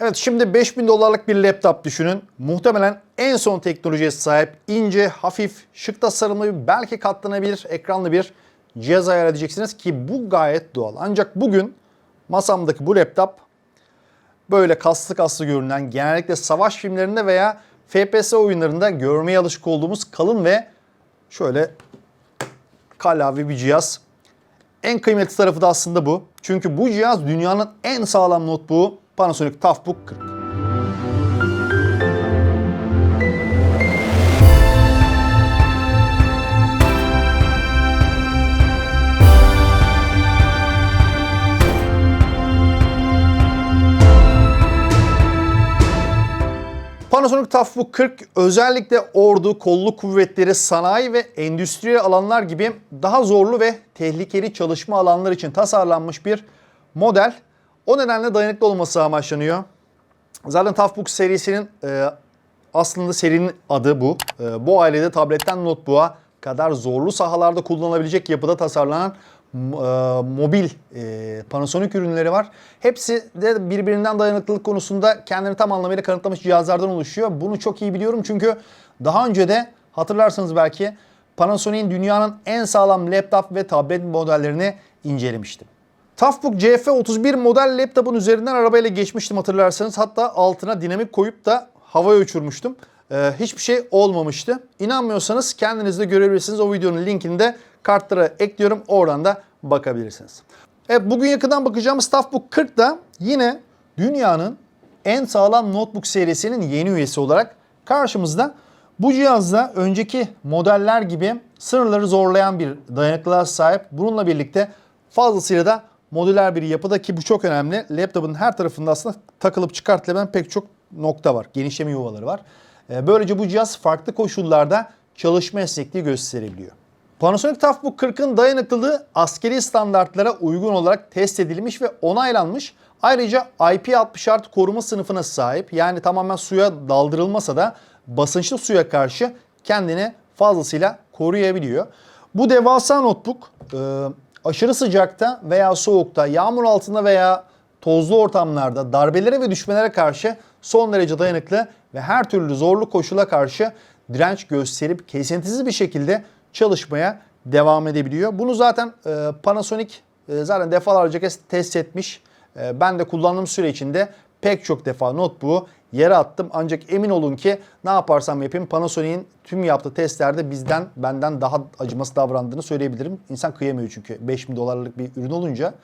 Evet şimdi 5000 dolarlık bir laptop düşünün. Muhtemelen en son teknolojiye sahip ince, hafif, şık tasarımlı, belki katlanabilir ekranlı bir cihaz hayal edeceksiniz ki bu gayet doğal. Ancak bugün masamdaki bu laptop böyle kaslı kaslı görünen genellikle savaş filmlerinde veya FPS oyunlarında görmeye alışık olduğumuz kalın ve şöyle kalavi bir cihaz. En kıymetli tarafı da aslında bu. Çünkü bu cihaz dünyanın en sağlam notebook'u Panasonic Toughbook 40. Panasonic Toughbook 40 özellikle ordu, kolluk kuvvetleri, sanayi ve endüstriyel alanlar gibi daha zorlu ve tehlikeli çalışma alanları için tasarlanmış bir model. O nedenle dayanıklı olması amaçlanıyor. Zaten Toughbook serisinin e, aslında serinin adı bu. E, bu ailede tabletten notebook'a kadar zorlu sahalarda kullanılabilecek yapıda tasarlanan e, mobil e, Panasonic ürünleri var. Hepsi de birbirinden dayanıklılık konusunda kendini tam anlamıyla kanıtlamış cihazlardan oluşuyor. Bunu çok iyi biliyorum çünkü daha önce de hatırlarsanız belki Panasonic'in dünyanın en sağlam laptop ve tablet modellerini incelemiştim. Toughbook CF31 model laptopun üzerinden arabayla geçmiştim hatırlarsanız. Hatta altına dinamik koyup da havaya uçurmuştum. Ee, hiçbir şey olmamıştı. İnanmıyorsanız kendiniz de görebilirsiniz. O videonun linkini de kartlara ekliyorum. Oradan da bakabilirsiniz. Evet bugün yakından bakacağımız Toughbook 40 da yine dünyanın en sağlam notebook serisinin yeni üyesi olarak karşımızda. Bu cihazda önceki modeller gibi sınırları zorlayan bir dayanıklılığa sahip. Bununla birlikte fazlasıyla da modüler bir yapıda ki bu çok önemli. Laptopun her tarafında aslında takılıp çıkartılabilen pek çok nokta var. Genişleme yuvaları var. Ee, Böylece bu cihaz farklı koşullarda çalışma esnekliği gösterebiliyor. Panasonic Toughbook 40'ın dayanıklılığı askeri standartlara uygun olarak test edilmiş ve onaylanmış. Ayrıca IP60 artı koruma sınıfına sahip. Yani tamamen suya daldırılmasa da basınçlı suya karşı kendini fazlasıyla koruyabiliyor. Bu devasa notebook e, aşırı sıcakta veya soğukta, yağmur altında veya tozlu ortamlarda darbelere ve düşmelere karşı son derece dayanıklı ve her türlü zorlu koşula karşı direnç gösterip kesintisiz bir şekilde çalışmaya devam edebiliyor. Bunu zaten e, Panasonic e, zaten defalarca kez test etmiş. E, ben de kullandığım süre içinde pek çok defa notebook'u yere attım. Ancak emin olun ki ne yaparsam yapayım Panasonic'in tüm yaptığı testlerde bizden benden daha acıması davrandığını söyleyebilirim. İnsan kıyamıyor çünkü 5000 dolarlık bir ürün olunca.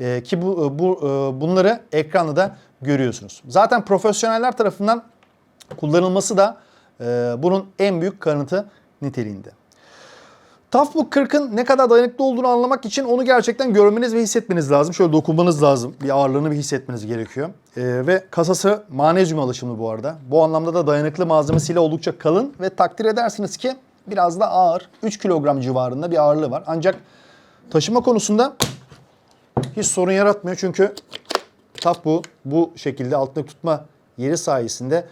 E, ki bu, bu e, bunları ekranda da görüyorsunuz. Zaten profesyoneller tarafından kullanılması da e, bunun en büyük kanıtı niteliğinde. Toughbook 40'ın ne kadar dayanıklı olduğunu anlamak için onu gerçekten görmeniz ve hissetmeniz lazım. Şöyle dokunmanız lazım. Bir ağırlığını bir hissetmeniz gerekiyor. Ee, ve kasası manezyum alışımlı bu arada. Bu anlamda da dayanıklı malzemesiyle oldukça kalın ve takdir edersiniz ki biraz da ağır. 3 kilogram civarında bir ağırlığı var. Ancak taşıma konusunda hiç sorun yaratmıyor. Çünkü Toughbook bu şekilde altında tutma yeri sayesinde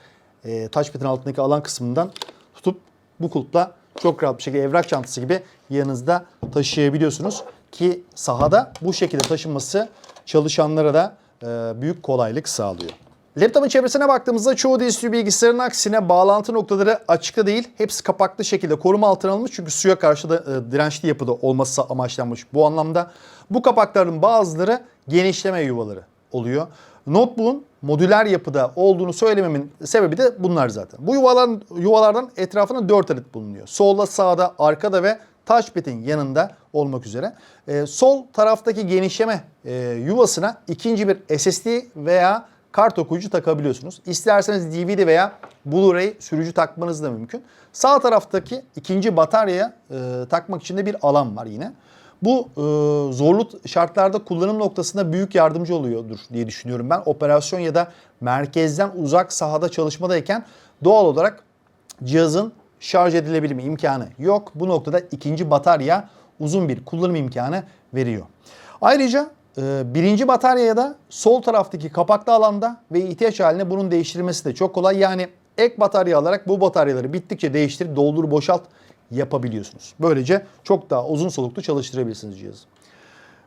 e, touchpad'in altındaki alan kısmından tutup bu kulpla çok rahat bir şekilde evrak çantası gibi yanınızda taşıyabiliyorsunuz. Ki sahada bu şekilde taşınması çalışanlara da e, büyük kolaylık sağlıyor. Laptopun çevresine baktığımızda çoğu dizüstü bilgisayarın aksine bağlantı noktaları açıkta değil. Hepsi kapaklı şekilde koruma altına alınmış. Çünkü suya karşı da e, dirençli yapıda olması amaçlanmış bu anlamda. Bu kapakların bazıları genişleme yuvaları oluyor. Notebook'un modüler yapıda olduğunu söylememin sebebi de bunlar zaten. Bu yuvaların, yuvalardan etrafında 4 adet bulunuyor. Solda, sağda, arkada ve touchpad'in yanında olmak üzere. Ee, sol taraftaki genişleme e, yuvasına ikinci bir SSD veya kart okuyucu takabiliyorsunuz. İsterseniz DVD veya Blu-ray sürücü takmanız da mümkün. Sağ taraftaki ikinci bataryaya e, takmak için de bir alan var yine. Bu e, zorlu şartlarda kullanım noktasında büyük yardımcı oluyordur diye düşünüyorum ben. Operasyon ya da merkezden uzak sahada çalışmadayken doğal olarak cihazın şarj edilebilme imkanı yok. Bu noktada ikinci batarya uzun bir kullanım imkanı veriyor. Ayrıca e, birinci bataryaya da sol taraftaki kapaklı alanda ve ihtiyaç haline bunun değiştirilmesi de çok kolay. Yani ek batarya alarak bu bataryaları bittikçe değiştir, doldur, boşalt yapabiliyorsunuz. Böylece çok daha uzun soluklu çalıştırabilirsiniz cihazı.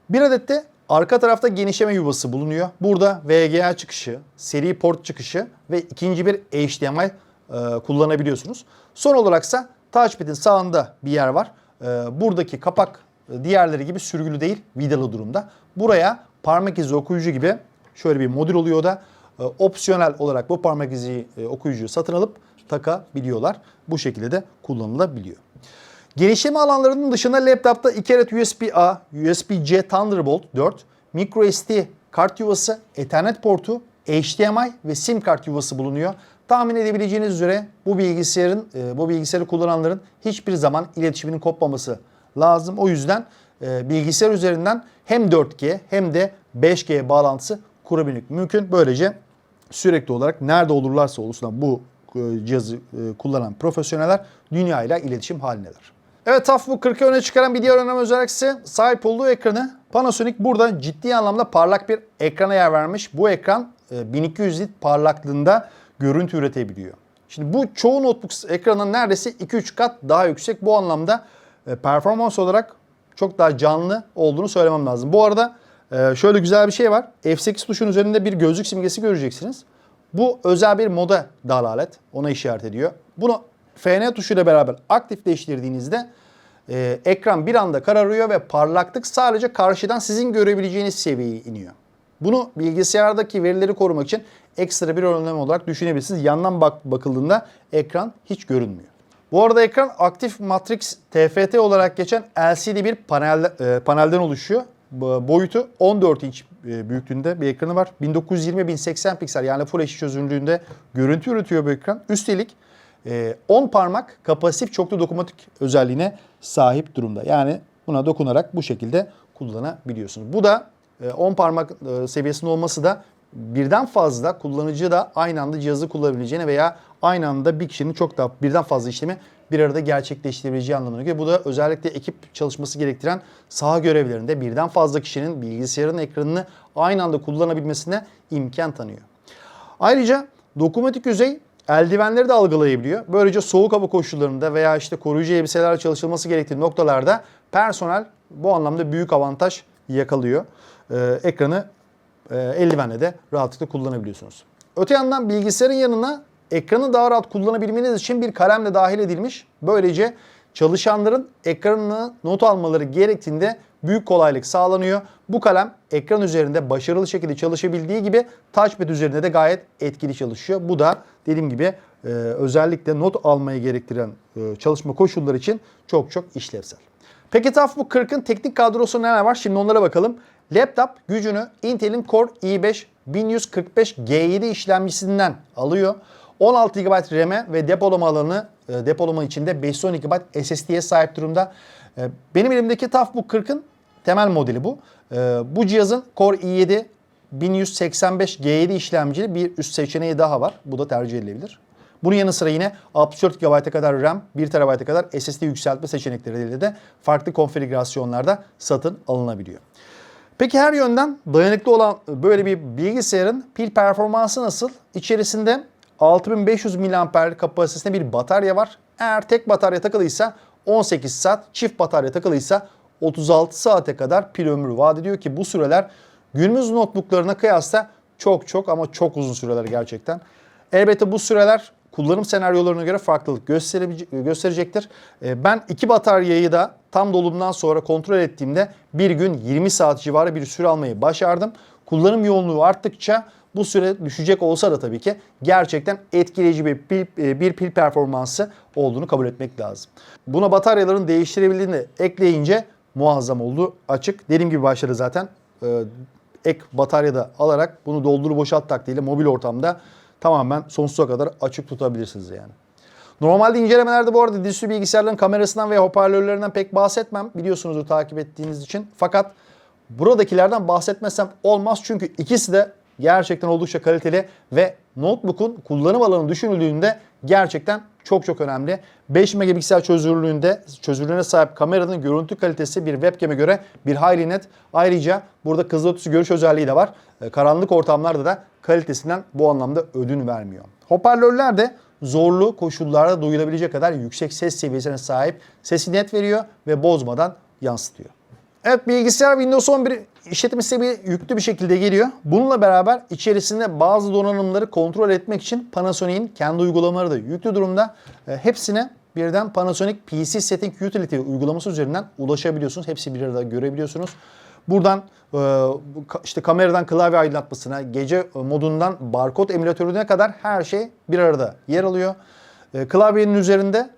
Bir adet de Arka tarafta genişleme yuvası bulunuyor. Burada VGA çıkışı, seri port çıkışı ve ikinci bir HDMI e, kullanabiliyorsunuz. Son olaraksa touchpad'in sağında bir yer var. E, buradaki kapak e, diğerleri gibi sürgülü değil, vidalı durumda. Buraya parmak izi okuyucu gibi şöyle bir modül oluyor da. E, opsiyonel olarak bu parmak izi e, okuyucuyu satın alıp takabiliyorlar. Bu şekilde de kullanılabiliyor. Genişleme alanlarının dışında laptopta 2 adet USB-A, USB-C Thunderbolt 4, microSD kart yuvası, Ethernet portu, HDMI ve SIM kart yuvası bulunuyor. Tahmin edebileceğiniz üzere bu bilgisayarın e, bu bilgisayarı kullananların hiçbir zaman iletişiminin kopmaması lazım. O yüzden e, bilgisayar üzerinden hem 4G hem de 5G bağlantısı kurabilmek mümkün. Böylece sürekli olarak nerede olurlarsa olsun bu cihazı e, kullanan profesyoneller dünya ile iletişim halindeler. Evet TAF bu 40'ı öne çıkaran bir diğer önemli özellik ise sahip olduğu ekranı. Panasonic burada ciddi anlamda parlak bir ekrana yer vermiş. Bu ekran e, 1200 nit parlaklığında görüntü üretebiliyor. Şimdi bu çoğu notebook ekranın neredeyse 2-3 kat daha yüksek. Bu anlamda e, performans olarak çok daha canlı olduğunu söylemem lazım. Bu arada e, şöyle güzel bir şey var. F8 tuşun üzerinde bir gözlük simgesi göreceksiniz. Bu özel bir moda dalalet. Ona işaret ediyor. Bunu FN tuşuyla beraber aktifleştirdiğinizde e, ekran bir anda kararıyor ve parlaklık sadece karşıdan sizin görebileceğiniz seviyeye iniyor. Bunu bilgisayardaki verileri korumak için ekstra bir önlem olarak düşünebilirsiniz. Yandan bak bakıldığında ekran hiç görünmüyor. Bu arada ekran aktif matrix TFT olarak geçen LCD bir panel, e, panelden oluşuyor. Boyutu 14 inç büyüklüğünde bir ekranı var. 1920-1080 piksel yani Full HD çözünürlüğünde görüntü üretiyor bu ekran. Üstelik e, 10 parmak kapasitif çoklu dokunmatik özelliğine sahip durumda. Yani buna dokunarak bu şekilde kullanabiliyorsunuz. Bu da e, 10 parmak e, seviyesinde olması da birden fazla kullanıcı da aynı anda cihazı kullanabileceğini veya aynı anda bir kişinin çok daha birden fazla işlemi bir arada gerçekleştirebileceği anlamına geliyor. Bu da özellikle ekip çalışması gerektiren saha görevlerinde birden fazla kişinin bilgisayarın ekranını aynı anda kullanabilmesine imkan tanıyor. Ayrıca dokunmatik yüzey eldivenleri de algılayabiliyor. Böylece soğuk hava koşullarında veya işte koruyucu elbiselerle çalışılması gerektiği noktalarda personel bu anlamda büyük avantaj yakalıyor. Ee, ekranı e, eldivenle de rahatlıkla kullanabiliyorsunuz. Öte yandan bilgisayarın yanına ekranı daha rahat kullanabilmeniz için bir kalem de dahil edilmiş. Böylece çalışanların ekranını not almaları gerektiğinde büyük kolaylık sağlanıyor. Bu kalem ekran üzerinde başarılı şekilde çalışabildiği gibi touchpad üzerinde de gayet etkili çalışıyor. Bu da dediğim gibi e, özellikle not almayı gerektiren e, çalışma koşulları için çok çok işlevsel. Peki TAF bu 40'ın teknik kadrosu neler var? Şimdi onlara bakalım. Laptop gücünü Intel'in Core i5 1145G7 işlemcisinden alıyor. 16 GB RAM'e ve depolama alanı e, depolama içinde 512 GB SSD'ye sahip durumda. E, Benim elimdeki bu 40'ın temel modeli bu. E, Bu cihazın Core i7 1185G7 işlemcili bir üst seçeneği daha var. Bu da tercih edilebilir. Bunun yanı sıra yine 64 GB'a kadar RAM, 1 TB'a kadar SSD yükseltme seçenekleriyle de farklı konfigürasyonlarda satın alınabiliyor. Peki her yönden dayanıklı olan böyle bir bilgisayarın pil performansı nasıl? İçerisinde 6500 mAh kapasitesinde bir batarya var. Eğer tek batarya takılıysa 18 saat, çift batarya takılıysa 36 saate kadar pil ömrü vaat ediyor ki bu süreler günümüz notebooklarına kıyasla çok çok ama çok uzun süreler gerçekten. Elbette bu süreler kullanım senaryolarına göre farklılık gösterecektir. Ee, Ben iki bataryayı da tam dolumdan sonra kontrol ettiğimde bir gün 20 saat civarı bir süre almayı başardım. Kullanım yoğunluğu arttıkça bu süre düşecek olsa da tabii ki gerçekten etkileyici bir pil, e, bir pil performansı olduğunu kabul etmek lazım. Buna bataryaların değiştirebildiğini ekleyince muazzam oldu açık. Dediğim gibi başladı zaten. Ee, ek batarya da alarak bunu doldur boşalt taktiğiyle mobil ortamda tamamen sonsuza kadar açık tutabilirsiniz yani. Normalde incelemelerde bu arada dizüstü bilgisayarların kamerasından veya hoparlörlerinden pek bahsetmem. Biliyorsunuzdur takip ettiğiniz için. Fakat buradakilerden bahsetmezsem olmaz. Çünkü ikisi de gerçekten oldukça kaliteli ve notebook'un kullanım alanı düşünüldüğünde gerçekten çok çok önemli. 5 megapiksel çözünürlüğünde çözünürlüğüne sahip kameranın görüntü kalitesi bir webcam'e göre bir hayli net. Ayrıca burada kızılötesi görüş özelliği de var. E, Karanlık ortamlarda da kalitesinden bu anlamda ödün vermiyor. Hoparlörler de zorlu koşullarda duyulabilecek kadar yüksek ses seviyesine sahip. Sesi net veriyor ve bozmadan yansıtıyor. Evet bilgisayar Windows 11 işletim sistemi yüklü bir şekilde geliyor. Bununla beraber içerisinde bazı donanımları kontrol etmek için Panasonic'in kendi uygulamaları da yüklü durumda. E, hepsine birden Panasonic PC Setting Utility uygulaması üzerinden ulaşabiliyorsunuz. Hepsi bir arada görebiliyorsunuz. Buradan e, işte kameradan klavye aydınlatmasına, gece modundan barkod emülatörüne kadar her şey bir arada yer alıyor. E, Klavyenin üzerinde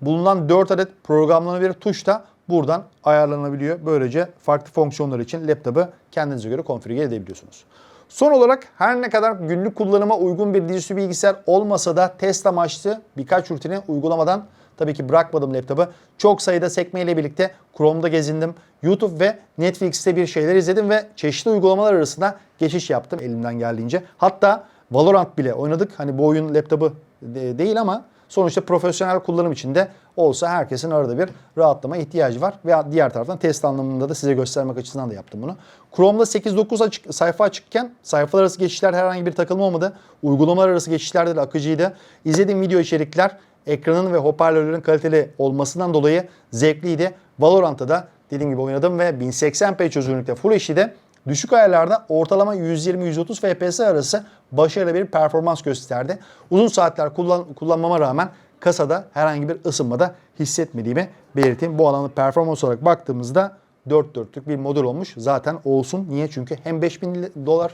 bulunan 4 adet programlanabilir tuş da buradan ayarlanabiliyor. Böylece farklı fonksiyonlar için laptopu kendinize göre konfigüre edebiliyorsunuz. Son olarak her ne kadar günlük kullanıma uygun bir dizüstü bilgisayar olmasa da test amaçlı birkaç rutini uygulamadan tabii ki bırakmadım laptopu. Çok sayıda sekmeyle birlikte Chrome'da gezindim. YouTube ve Netflix'te bir şeyler izledim ve çeşitli uygulamalar arasında geçiş yaptım elimden geldiğince. Hatta Valorant bile oynadık. Hani bu oyun laptopu de- değil ama sonuçta profesyonel kullanım için de olsa herkesin arada bir rahatlama ihtiyacı var. Ve diğer taraftan test anlamında da size göstermek açısından da yaptım bunu. Chrome'da 8-9 açık, sayfa açıkken sayfalar arası geçişlerde herhangi bir takılma olmadı. Uygulamalar arası geçişlerde de akıcıydı. İzlediğim video içerikler ekranın ve hoparlörlerin kaliteli olmasından dolayı zevkliydi. Valorant'ta da dediğim gibi oynadım ve 1080p çözünürlükte Full HD'de düşük ayarlarda ortalama 120-130 FPS arası başarılı bir performans gösterdi. Uzun saatler kullan, kullanmama rağmen kasada herhangi bir ısınmada hissetmediğimi belirteyim. Bu alanı performans olarak baktığımızda 4 dörtlük bir model olmuş. Zaten olsun. Niye? Çünkü hem 5000 dolar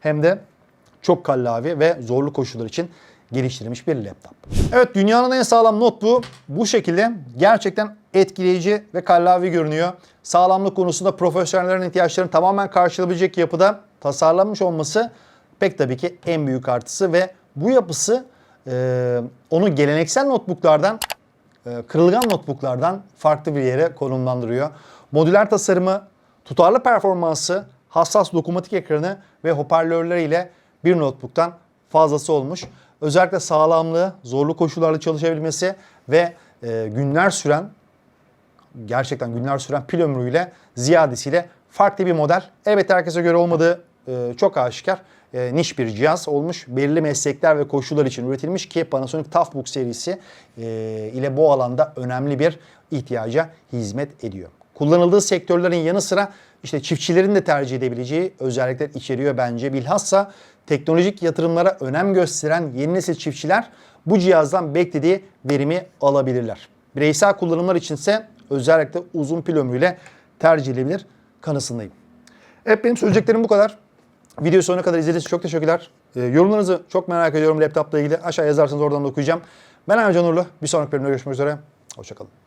hem de çok kallavi ve zorlu koşullar için geliştirilmiş bir laptop. Evet dünyanın en sağlam notebook'u bu şekilde gerçekten etkileyici ve kallavi görünüyor. Sağlamlık konusunda profesyonellerin ihtiyaçlarını tamamen karşılayabilecek yapıda tasarlanmış olması pek tabii ki en büyük artısı ve bu yapısı e, onu geleneksel notebooklardan e, kırılgan notebooklardan farklı bir yere konumlandırıyor. Modüler tasarımı, tutarlı performansı, hassas dokunmatik ekranı ve hoparlörleriyle bir notebook'tan fazlası olmuş. Özellikle sağlamlığı, zorlu koşullarda çalışabilmesi ve e, günler süren gerçekten günler süren pil ömrüyle ziyadesiyle farklı bir model. Elbette herkese göre olmadığı e, çok aşikar. E, niş bir cihaz olmuş. Belirli meslekler ve koşullar için üretilmiş ki Panasonic Toughbook serisi e, ile bu alanda önemli bir ihtiyaca hizmet ediyor. Kullanıldığı sektörlerin yanı sıra işte çiftçilerin de tercih edebileceği özellikler içeriyor bence. Bilhassa teknolojik yatırımlara önem gösteren yeni nesil çiftçiler bu cihazdan beklediği verimi alabilirler. Bireysel kullanımlar içinse özellikle uzun pil ömrüyle tercih edilebilir kanısındayım. Evet benim söyleyeceklerim bu kadar. Video sonuna kadar izlediğiniz için çok teşekkürler. Ee, yorumlarınızı çok merak ediyorum laptopla ilgili. Aşağı yazarsanız oradan da okuyacağım. Ben Ercan Uğurlu. Bir sonraki bölümde görüşmek üzere. Hoşçakalın.